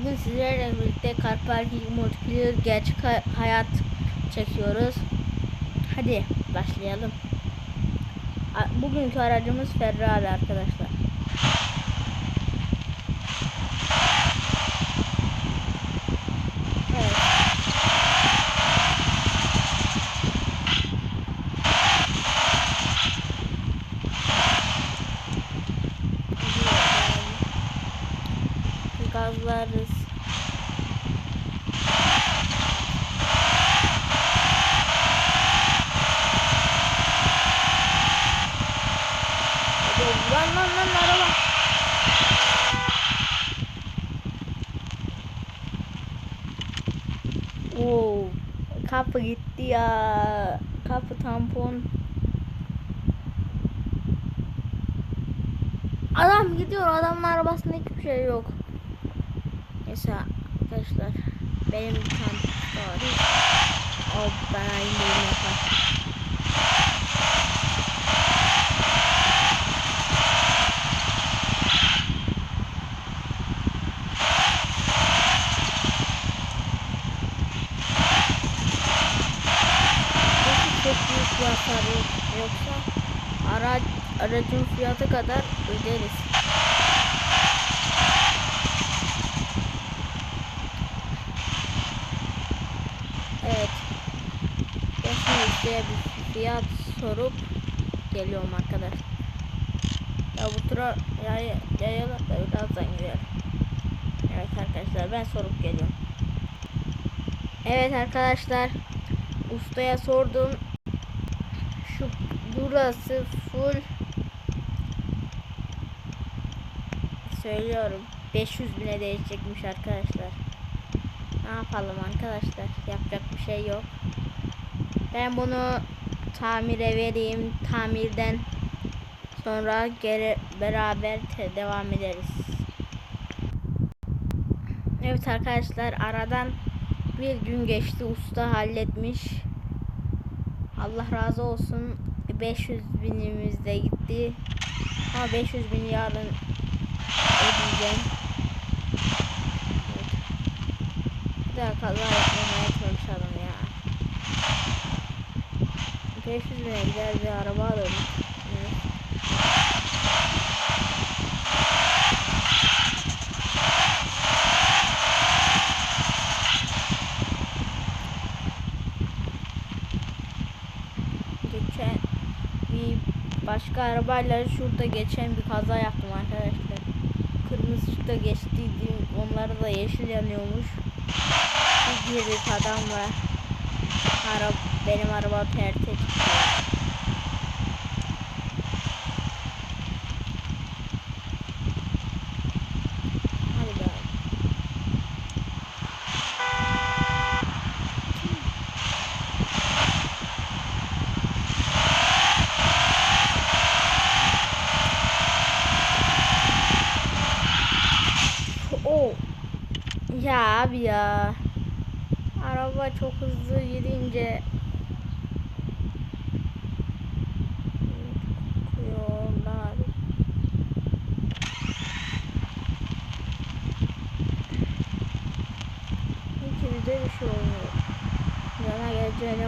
Bugün sizlerle birlikte Car Parking Multiplayer gerçek hay- hayat çekiyoruz. Hadi başlayalım. Bugünkü aracımız Ferrari arkadaşlar. Kapı gitti ya. Kapı tampon. Adam gidiyor. Adamın arabasında hiçbir şey yok. Neyse arkadaşlar. Benim tane var. O bana indirim yapar. Peki çok büyük fiyatlar yok. Yoksa araç, aracın fiyatı kadar öderiz. Evet. Size bir fiyat sorup geliyorum arkadaşlar. Ya bu tura yay, yayalar da birazdan gider. Evet arkadaşlar ben sorup geliyorum. Evet arkadaşlar ustaya sordum. Şu burası full söylüyorum 500 bine değecekmiş arkadaşlar. Ne yapalım arkadaşlar? Yapacak bir şey yok. Ben bunu tamire vereyim. Tamirden sonra geri beraber devam ederiz. Evet arkadaşlar aradan bir gün geçti. Usta halletmiş. Allah razı olsun. 500 binimiz de gitti. Ama 500 bin yarın ödeyeceğim. Bir daha kaza yapmamaya çalışalım ya. 500 bine gider bir araba alalım. Geçen bir başka arabayla şurada geçen bir kaza yaptım arkadaşlar. Kırmızı ışıkta geçtiydim. Onları da yeşil yanıyormuş. Bir girdik adamla. Arab benim araba perte. Hadi be. O. Ya abi ya. Araba çok hızlı gidince bize bir şey olmuyor. Cana geleceğine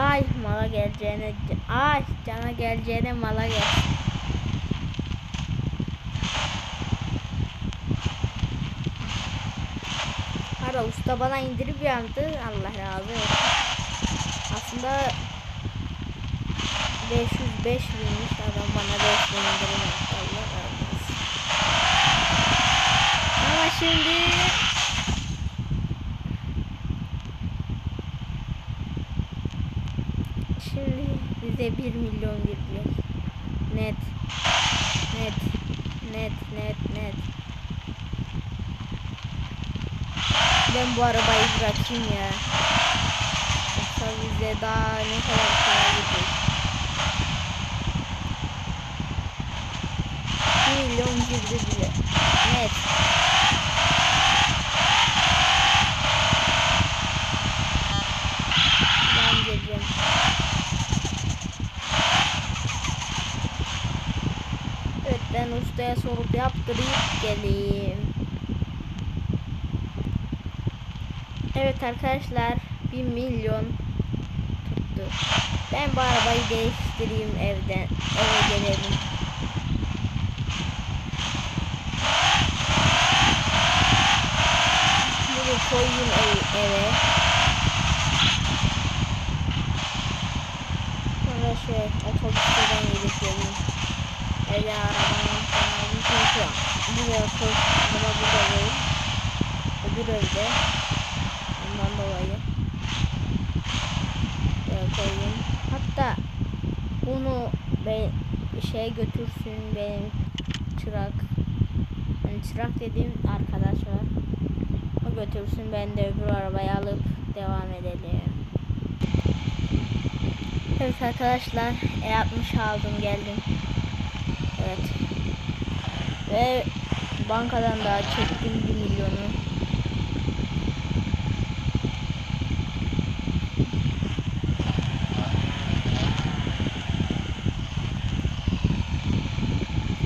ay mala geleceğine ay cana geleceğine mala gel. Ara usta bana indirip yaptı. Allah razı olsun. Aslında 505 binmiş adam bana 5 bin indirim. Allah razı olsun. Ama şimdi Şimdi bize 1 milyon girecek. Net. Net. Net net net. Ben bu arabayı bırakayım ya. Yoksa bize daha ne kadar para. 1 milyon girdi bize. Net. Ben gireceğim. Evet ben ustaya sorup yaptırayım geleyim. Evet arkadaşlar 1 milyon tuttu. Ben bu arabayı değiştireyim evden. Eve gelelim. Bunu koyayım ev, eve. Sonra şey otobüsten gidip geleyim. Evden arabanın falan bir şey. Buraya koy. Buna burada koyayım. Öbür evde. Ondan dolayı. Buraya koyayım. Hatta bunu be şeye götürsün benim çırak. Yani çırak dediğim arkadaş var. O götürsün ben de öbür arabayı alıp devam edelim. Evet arkadaşlar E60 aldım geldim. Evet. Ve bankadan daha çektim 1 milyonu.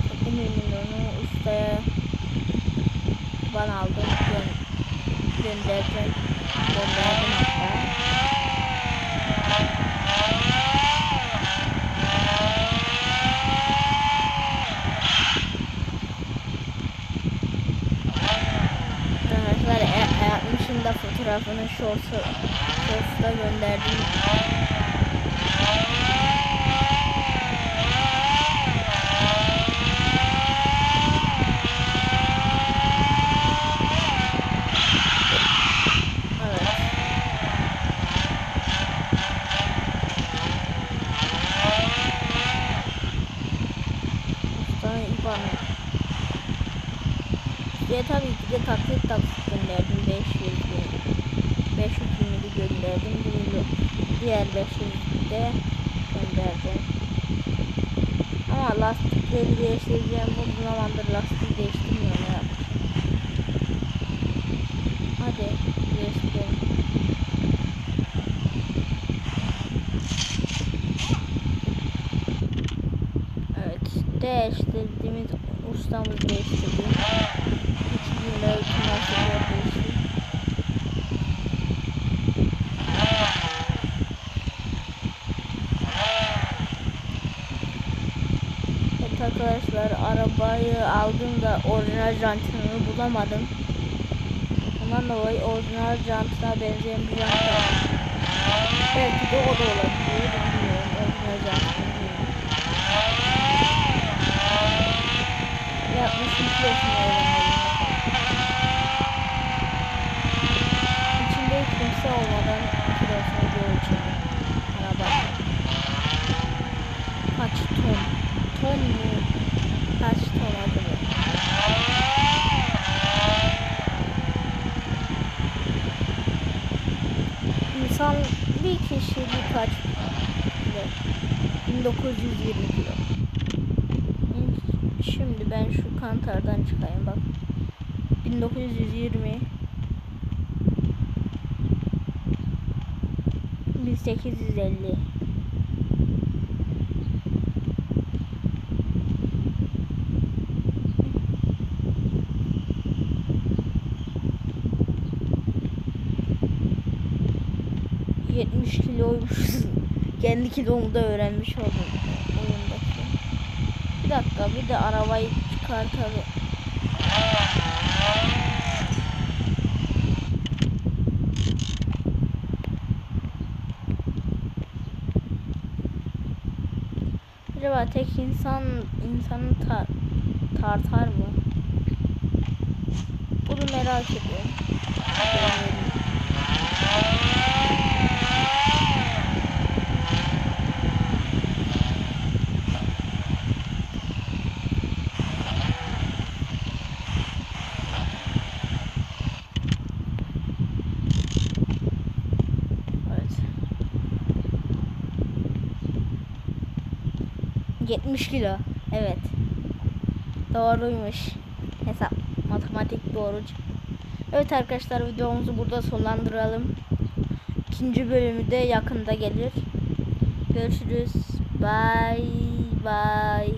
Çektim 1 ustaya ban aldım. Gö gönderdim. Gönderdim hatta. Arkadaşlar e, e fotoğrafını shorts'a shorts'ta gönderdim. Tabii ki de taksit taksit gönderdim 500 bin. 500 binini gönderdim. Bunu diğer 500 de gönderdim. Ama lastikleri değiştireceğim. Bu zamandır lastik değiştirmiyorum ya. Hadi değiştirelim. Evet değiştirdiğimiz ustamız değiştirdi. 2000 lira otomatik değişti. Evet arkadaşlar arabayı aldım da orijinal jantını bulamadım. Ondan dolayı orijinal jantına benzeyen bir jant aldım. Belki de o da olabilir bilmiyorum orijinal jantını bilmiyorum. Yaklaşık kilosunu 1920 kilo. Şimdi ben şu kantardan çıkayım bak. 1920 1850 70 kiloymuş. Kendi kilomu da öğrenmiş oldum oyundaki. Bir dakika bir de arabayı çıkartalım. Acaba tek insan insanı tar tartar mı? Bunu merak ediyorum. Deneyelim. Evet. 70 kilo. Evet. Doğruymuş. Hesap. Matematik doğru. Evet arkadaşlar videomuzu burada sonlandıralım. İkinci bölümü de yakında gelir. Görüşürüz. Bye bye.